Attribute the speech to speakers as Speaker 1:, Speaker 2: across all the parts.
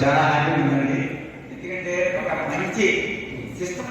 Speaker 1: చాలా హ్యాపీగా ఉందండి ఎందుకంటే ఒక మంచి సిస్టమ్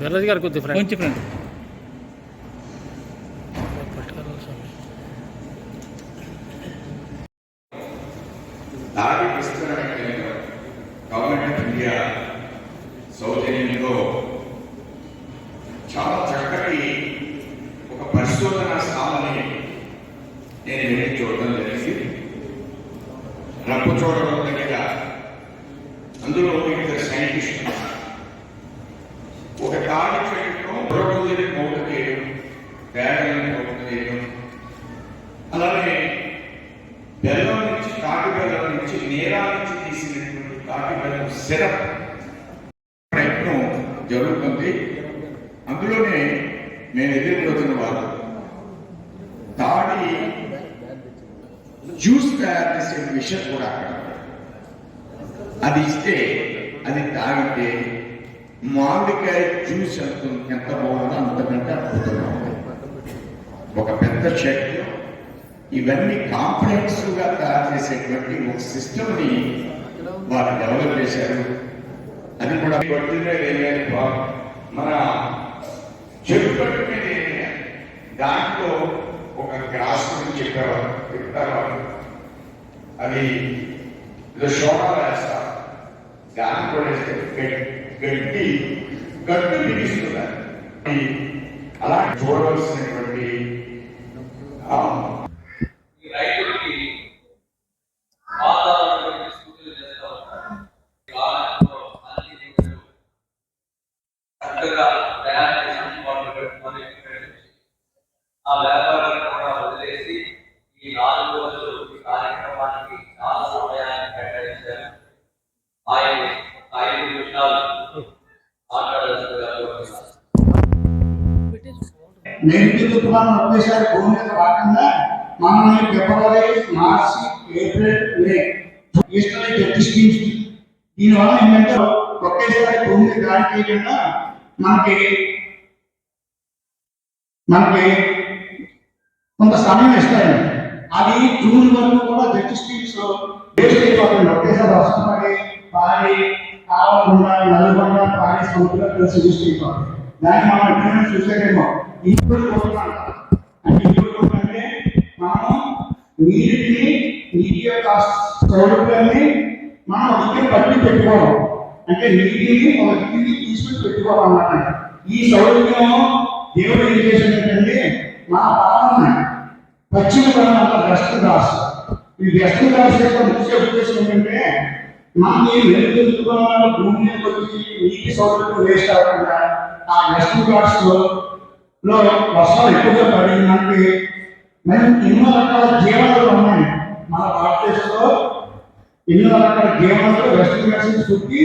Speaker 2: వీర్రాజు గారు కొద్ది ఫ్రెండ్
Speaker 3: కొంచెం ఫ్రెండ్
Speaker 1: గవర్నమెంట్ ఆఫ్ ఇండియా సౌజన్యంతో చాలా చక్కటి ఒక పరిశోధన స్థానాన్ని నేను వెళ్ళి చూడడం జరిగింది. రప్పు చూడడం దగ్గర అందులో ఇద్దరు సైంటిస్టులు ఒక తాడి చెట్టులో బుర్రకూదిని మూట వేయడం పేడలను మూట వేయడం. అలానే బెల్లం నుంచి కాకి బెల్లం నుంచి నేరా నుంచి తీసినటువంటి కాకి బెల్లం సిరప్ ప్రయత్నం జరుగుతుంది. అందులోనే నేను ఎదుర్కొతున్న వారు తాడి జ్యూస్ తయారు చేసే విషయం కూడా అక్కడ అది ఇస్తే అది తాగితే మామిడికాయ జ్యూస్ ఎంత ఎంత బాగుందో అంతకంటే అద్భుతంగా ఒక పెద్ద చెట్టు ఇవన్నీ కాంప్లెక్స్గా తయారు చేసేటువంటి ఒక సిస్టమ్ని వారు డెవలప్ చేశారు. అది కూడా పొద్దున్నే వేయాలి మన చెట్టు మీద వేయాలి. దాంట్లో ఒక గ్రాస్ గురించి చెప్పేవారు చెప్తారు అది ఏదో సోడా వేస్తారు. దాన్ని కూడా వేస్తే గట్టు బిగిస్తున్నారు అలా చూడవలసినటువంటి
Speaker 4: నేను చెప్తున్నాను ఒకేసారి భూమి మీద రాకుండా మనల్ని ఫిబ్రవరి మార్చి ఏప్రిల్ మే ఈస్టర్ జట్టి దీనివల్ల ఏంటంటే ఒకేసారి భూమి మీద గాలి చేయకుండా మనకి మనకి కొంత సమయం ఇస్తాయి. అది జూన్ వరకు కూడా జట్టి స్కీమ్స్ వేస్ట్ అయిపోతుంది. ఒకేసారి వస్తుంది పాడి కావకుండా నలుగొండ పాడి సముద్రం కలిసి వేస్ట్ అయిపోతుంది. దానికి మనం ఎప్పుడైనా చూసేదేమో ఇప్పుడు కోరుతున్నాం అంటే అంటే మనం నీటిని నీటి యొక్క సౌలభ్యాన్ని మనం ఇక్కడ పట్టి పెట్టుకోవడం అంటే నీటిని ఒక దిక్కి తీసుకుని పెట్టుకోవడం అన్నమాట ఈ సౌలభ్యం దేవుడు ఏం చేసినట్టంటే మన పాలన పశ్చిమ ప్రాంత వెస్ట్ దాస్ ఈ వెస్ట్ దాస్ యొక్క ముఖ్య ఉద్దేశం ఏంటంటే మనకి వెలుగుతున్న భూమి మీద వచ్చి నీటి సౌకర్యం వేస్ట్ అవ్వకుండా ఆ వెస్టర్న్ ఘాట్స్ లో వర్షాలు ఎక్కువగా పడి మేము ఎన్నో రకాల జీవనాలు ఉన్నాయి మన భారతదేశంలో ఎన్నో రకాల జీవనాలు వెస్ట్ మెడిసిన్స్ పుట్టి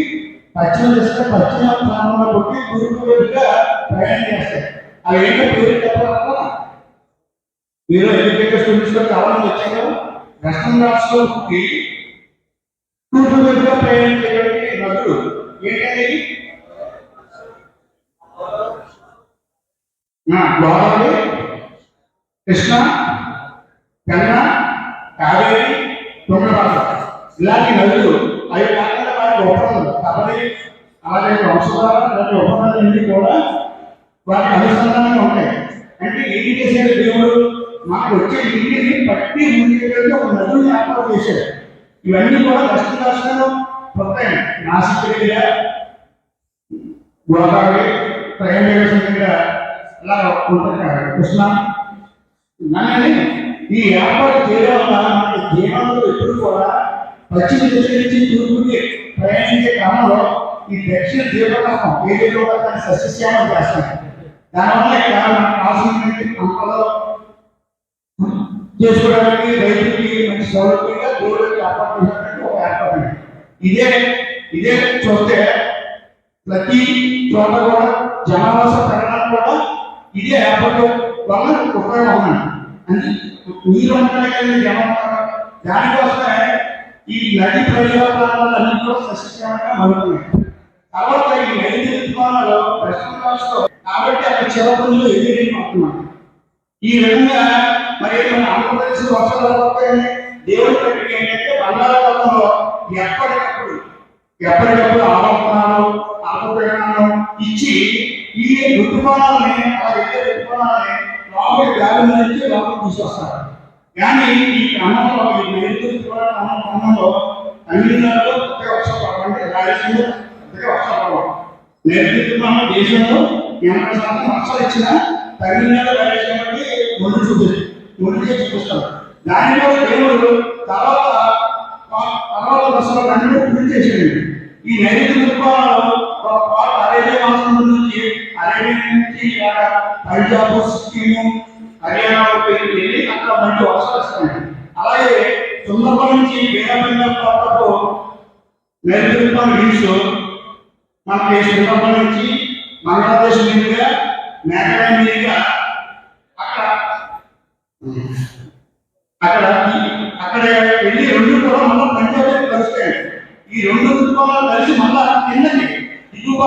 Speaker 4: పశ్చిమ దిశగా పశ్చిమ ప్రాంతంలో పుట్టి తూర్పు వైపుగా ప్రయాణం చేస్తాయి. అవి ఏంటో పేరు చెప్పాలన్నా మీరు ఎడ్యుకేటెడ్ స్టూడెంట్స్ కావాలని వచ్చారు. వెస్ట్రన్ ఘాట్స్ పుట్టి తూర్పు వైపుగా ప్రయాణం చేయడానికి నదులు ఏంటంటే గోదావరి కృష్ణ గంగా కావేరి తుంగభద్ర ఇలాంటి నదులు అవి కాకుండా వారికి ఉపనదులు తప్పది అలాగే వంశధార ఒప్పందాలు అన్ని కూడా వాటి అనుసంధానంగా ఉంటాయి. అంటే ఏం చేశాడు దేవుడు. మాకు వచ్చే నీటిని పట్టి ముందుకెళ్ళి ఒక నదులు ఏర్పాటు చేశాడు ఇవన్నీ కూడా దక్షిణ రాష్ట్రంలో వస్తాయి నాసిక్ దగ్గర గోదావరి ప్రయాణ దగ్గర ఇలా ఉంటుంది కృష్ణ కానీ ఈ ఏర్పాటు చేయడం వల్ల మనకి జీవనంలో ఎప్పుడు కూడా పశ్చిమ దిశ నుంచి తూర్పుకి ప్రయాణించే క్రమంలో ఈ దక్షిణ దీపకం ఏదైతే కూడా దాన్ని సస్యశ్యామం చేస్తాం దానివల్ల ఇక్కడ మనకు కావాల్సినటువంటి పంటలో చేసుకోవడానికి రైతులకి మంచి సౌలభ్యంగా గోరుకి ఏర్పాటు చేసినటువంటి ఒక ఏర్పాటు అండి. ఇదే ఇదే చూస్తే ప్రతి చోట కూడా జనావాస పెరగడం కూడా ఇదే ఏర్పాటు వలన ఉపయోగం ఉందండి అంటే నీరు ఉంటాయి కదా జనం దానికోసమే ఈ నది పరిసర ప్రాంతాలన్నీ కూడా సస్యశ్యామంగా మారుతున్నాయి తర్వాత ఈ నది విద్వానాలు పశ్చిమ కాబట్టి అక్కడ చివరి ఎదురు మారుతున్నాయి ఈ విధంగా మరి మన ఆంధ్రప్రదేశ్ వర్షాలు పడతాయని దేవుడి ప్రక్రియ ఏంటంటే బంగాళాఖాతంలో ఎప్పటికప్పుడు ఎప్పటికప్పుడు ఆలోచనలు ఋతుమానాలని అలా ఇచ్చే ఋతుమానాలని లోపలి నుంచి లోపలికి తీసుకొస్తారు. కానీ ఈ క్రమంలో ఈ నైరుతి ఋతుపవనాల క్రమంలో తమిళనాడులో పెద్దగా వర్షం పడవండి రాయలసీమలో పెద్దగా దేశంలో ఎనభై శాతం వర్షాలు ఇచ్చినా తమిళనాడు రాయలసీమకి ముందు చూపిస్తుంది ముందు చూపిస్తారు. దానిలో దేవుడు తర్వాత తర్వాత దశలో రెండు పూర్తి ఈ నైరుతి ఋతుపవనాలు ఒక అరేబియా మాసం నుంచి నుంచి పంజాబ్ వెళ్ళి అక్కడ మంచి వర్షాలు అలాగే సుందరపం నుంచి వేరే ప్రాంతపు నైరుతి హిల్స్ మనకి సుందరపం నుంచి బంగ్లాదేశ్ మీదుగా మేఘాలయ మీదుగా అక్కడ అక్కడ అక్కడ వెళ్ళి రెండు కూడా మళ్ళీ పంజాబ్ కలుస్తాయి ఈ రెండు ఋతుపవనాలు కలిసి మళ్ళా కిందకి దిగువ